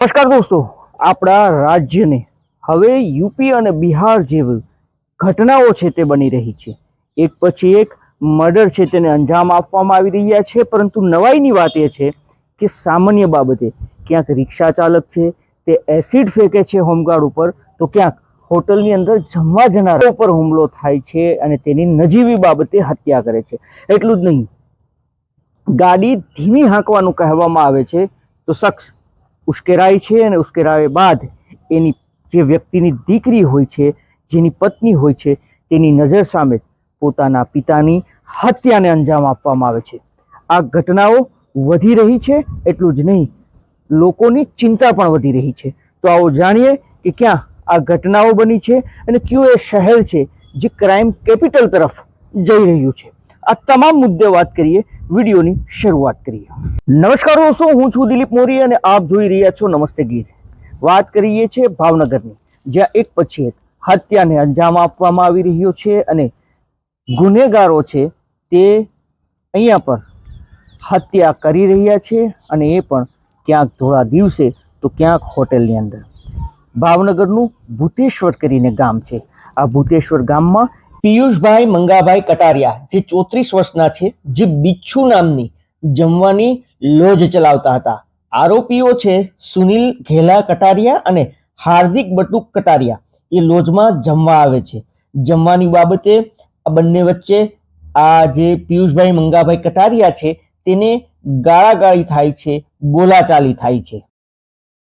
નમસ્કાર દોસ્તો, આપણા રાજ્યને હવે યુપી અને બિહાર જેવી ઘટનાઓ છે તે બની રહી છે. એક પછી એક મર્ડર છે તેને અંજામ આપવામાં આવી રહ્યા છે, પરંતુ નવાઈની વાત એ છે કે સામાન્ય બાબતે ક્યાંક રિક્ષા ચાલક છે, તે એસિડ ફેંકે છે હોમગાર્ડ ઉપર, તો ક્યાંક હોટલની અંદર જમવા જનાર ઉપર હુમલો થાય છે અને તેની નજીવી બાબતે હત્યા કરે છે. એટલું જ નહીં. ગાડી ધીમી હાંકવાનું કહેવામાં આવે છે, તો શખ્સ ઉશ્કેરાય છે અને ઉશ્કેરાયા બાદ એની જે વ્યક્તિની દીકરી હોય છે, જેની પત્ની હોય છે, તેની નજર સામે પોતાના પિતાની હત્યાને અંજામ આપવામાં આવે છે. આ ઘટનાઓ વધી રહી છે, એટલું જ નહીં, લોકોની ચિંતા પણ વધી રહી છે. તો આવો જાણીએ કે ક્યાં આ ઘટનાઓ બની છે અને કયું એ શહેર છે, જે ક્રાઇમ કેપિટલ તરફ જઈ રહ્યું છે. આ તમામ મુદ્દે વાત કરીએ, વિડીયોની શરૂઆત કરીએ. નમસ્કાર દોસ્તો, હું છું દિલીપ મોરી અને આપ જોઈ રહ્યા છો નમસ્તે ગીર વાત કરીએ છીએ ભાવનગરની, જ્યાં એક પછી એક હત્યાને અંજામ આપવામાં આવી રહ્યો છે અને ગુનેગારો છે તે અહીંયા પર હત્યા કરી રહ્યા છે અને એ પણ ક્યાંક ધોળા દિવસે તો ક્યાંક હોટેલની અંદર. ભાવનગરનું ભૂતેશ્વર કરીને ગામ છે. આ ભૂતેશ્વર ગામમાં પિયુષભાઈ મંગાભાઈ કટારિયા, જે ચોત્રીસ વર્ષના છે, જે બિચ્છુ નામની જમવાની લોજ ચલાવતા હતા. આરોપીઓ છે સુનિલ ઘેલા કટારિયા અને હાર્દિક બટુક કટારિયા. એ લોજમાં જમવા આવે છે. જમવાની બાબતે આ બંને વચ્ચે આ જે પિયુષભાઈ મંગાભાઈ કટારિયા છે, તેને ગાળાગાળી થાય છે, બોલાચાલી થાય છે.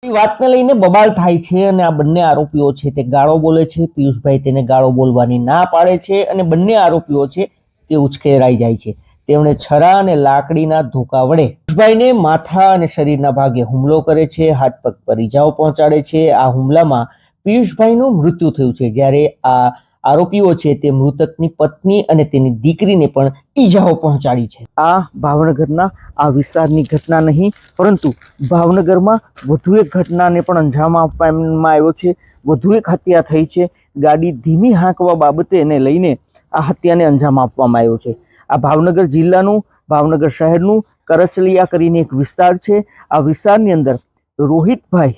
વાતને લઈને બબાલ થાય છે અને આ બંને આરોપીઓ છે તે ગાળો બોલે છે. પિયુષભાઈ તેને ગાળો બોલવાની ના પાડે છે અને બંને આરોપીઓ છે તે ઉચકેરાઈ જાય છે. તેમણે છરા અને લાકડીના ધોકા વડે પિયુષભાઈને માથા અને શરીરના ભાગે હુમલો કરે છે, હાથ પગ પર ઇજાઓ પહોંચાડે છે. આ હુમલામાં પિયુષભાઈનું મૃત્યુ થયું છે. જ્યારે આ આરોપીઓ છે તે મૃતકની પત્ની અને તેની દીકરીને પણ ઈજાઓ પહોંચાડી છે. આ ભાવનગરના આ વિસ્તારની ઘટના નહીં, પરંતુ ભાવનગરમાં વધુ એક ઘટનાને પણ અંજામ આપવામાં આવ્યો છે. વધુ એક હત્યા થઈ છે. ગાડી ધીમી હાંકવા બાબતે એને લઈને આ હત્યાને અંજામ આપવામાં આવ્યો છે. આ ભાવનગર જિલ્લાનું, ભાવનગર શહેરનું કરચલિયા કરીને એક વિસ્તાર છે. આ વિસ્તારની અંદર રોહિતભાઈ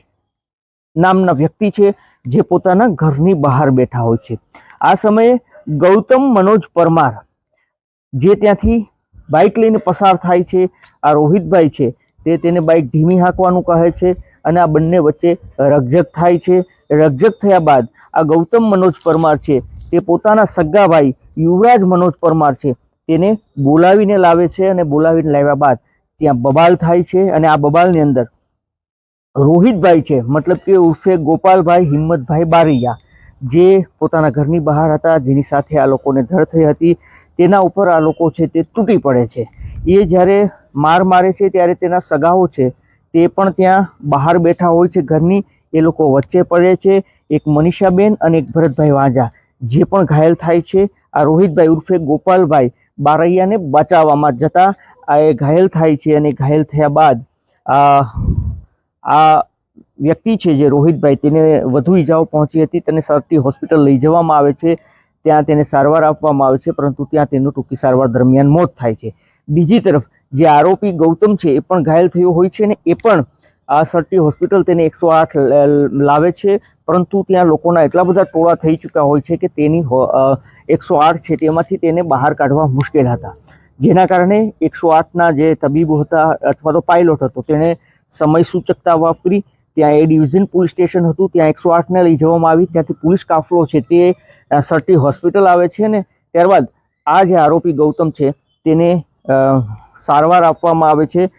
નામના વ્યક્તિ છે, જે પોતાના ઘરની બહાર બેઠા હોય છે. આ સમયે ગૌતમ મનોજ પરમાર, જે ત્યાંથી બાઇક લઈને પસાર થાય છે, આ રોહિતભાઈ છે, તે તેને બાઇક ધીમી હાંકવાનું કહે છે અને આ બંને વચ્ચે રકઝક થાય છે. રકઝક થયા બાદ આ ગૌતમ મનોજ પરમાર છે, તે પોતાના સગ્ગાભાઈ યુવરાજ મનોજ પરમાર છે, તેને બોલાવીને લાવે છે અને બોલાવીને લાવ્યા બાદ ત્યાં બબાલ થાય છે અને આ બબાલની અંદર રોહિતભાઈ છે, મતલબ કે ઉર્ફે ગોપાલભાઈ હિંમતભાઈ બારૈયા. જે પોતાના ઘરની બહાર હતા, જેની સાથે આ લોકોને ધડ થઈ હતી, તેના ઉપર આ લોકો છે તે તૂટી પડે છે. એ જ્યારે માર મારે છે ત્યારે તેના સગાઓ છે, તે પણ ત્યાં બહાર બેઠા હોય છે ઘરની, એ લોકો વચ્ચે પડે છે, એક મનીષાબેન અને એક ભરતભાઈ વાંજા જે પણ ઘાયલ થાય છે, આ રોહિતભાઈ ઉર્ફે ગોપાલભાઈ બારૈયાને બચાવવામાં જતા આ એ ઘાયલ થાય છે અને ઘાયલ થયા બાદ આ વ્યક્તિ છે જે રોહિતભાઈ, તેને વધુ ઈજાઓ પહોંચી હતી, તેને સરટી હોસ્પિટલ લઈ જવામાં આવે છે. ત્યાં તેને સારવાર આપવામાં આવે છે, પરંતુ ત્યાં તેનું ટૂંકી સારવાર દરમિયાન મોત થાય છે. બીજી તરફ, જે આરોપી ગૌતમ છે, એ પણ ઘાયલ થયો હોય છે ને એ પણ આ સરટી હોસ્પિટલ તેને એકસો આઠ લાવે છે, પરંતુ ત્યાં લોકોના એટલા બધા ટોળા થઈ ચૂક્યા હોય છે કે તેની એકસો આઠ છે તેમાંથી તેને બહાર કાઢવા મુશ્કેલ હતા. જેના કારણે એકસો આઠના જે તબીબો હતા અથવા તો પાયલોટ હતો, તેણે સમય સૂચકતા વાપરી ત્યાં એ ડિવિઝન પોલીસ સ્ટેશન હતું, ત્યાં એકસો આઠને લઈ જવામાં આવી. ત્યાંથી પોલીસ કાફલો છે તે સરટી હોસ્પિટલ આવે છે ને ત્યારબાદ આ જે આરોપી ગૌતમ છે તેને સારવાર આપવામાં આવે છે.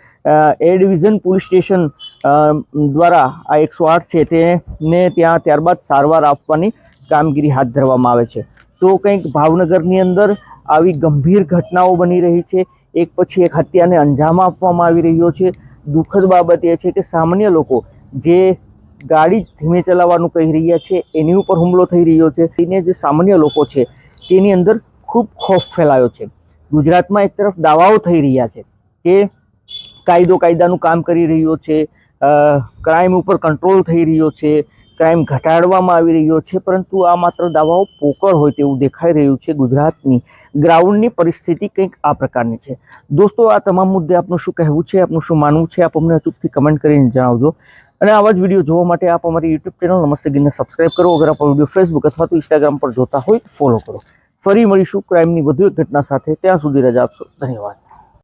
એ ડિવિઝન પોલીસ સ્ટેશન દ્વારા આ એકસો આઠ છે તેને ત્યાં ત્યારબાદ સારવાર આપવાની કામગીરી હાથ ધરવામાં આવે છે. તો કંઈક ભાવનગરની અંદર આવી ગંભીર ઘટનાઓ બની રહી છે. એક પછી એક હત્યાને અંજામ આપવામાં આવી રહ્યો છે. દુઃખદ બાબત એ છે કે સામાન્ય લોકો જે ગાડી ધીમે ચલાવવાનું કહી રહ્યા છે, એની ઉપર હુમલો થઈ રહ્યો છે. એને જે સામાન્ય લોકો છે, તેની અંદર ખૂબ ખોફ ફેલાયો છે. ગુજરાતમાં એક તરફ દાવાઓ થઈ રહ્યા છે કે કાયદો કાયદાનું કામ કરી રહ્યો છે ક્રાઇમ ઉપર કંટ્રોલ થઈ રહ્યો છે ક્રાઇમ ઘટાડવામાં આવી રહ્યો છે, પરંતુ આ માત્ર દાવાઓ પોકળ હોય તેવું દેખાઈ રહ્યું છે ગુજરાતની. ગ્રાઉન્ડની પરિસ્થિતિ કંઈક આ પ્રકારની છે. દોસ્તો, આ તમામ મુદ્દે આપનું શું કહેવું છે, આપનું શું માનવું છે, આપ અમને અચૂકથી કમેન્ટ કરીને જણાવજો. અને આવા જ વીડિયો જોવા માટે આપ અમારી યુટ્યુબ ચેનલ નમસ્તે ગીરને સબસ્ક્રાઇબ કરો. અગર આપણો વીડિયો ફેસબુક અથવા તો ઇન્સ્ટાગ્રામ પર જોતા હોય તો ફોલો કરો. ફરી મળીશું ક્રાઇમની વધુ એક ઘટના સાથે. ત્યાં સુધી રજા આપશો. ધન્યવાદ.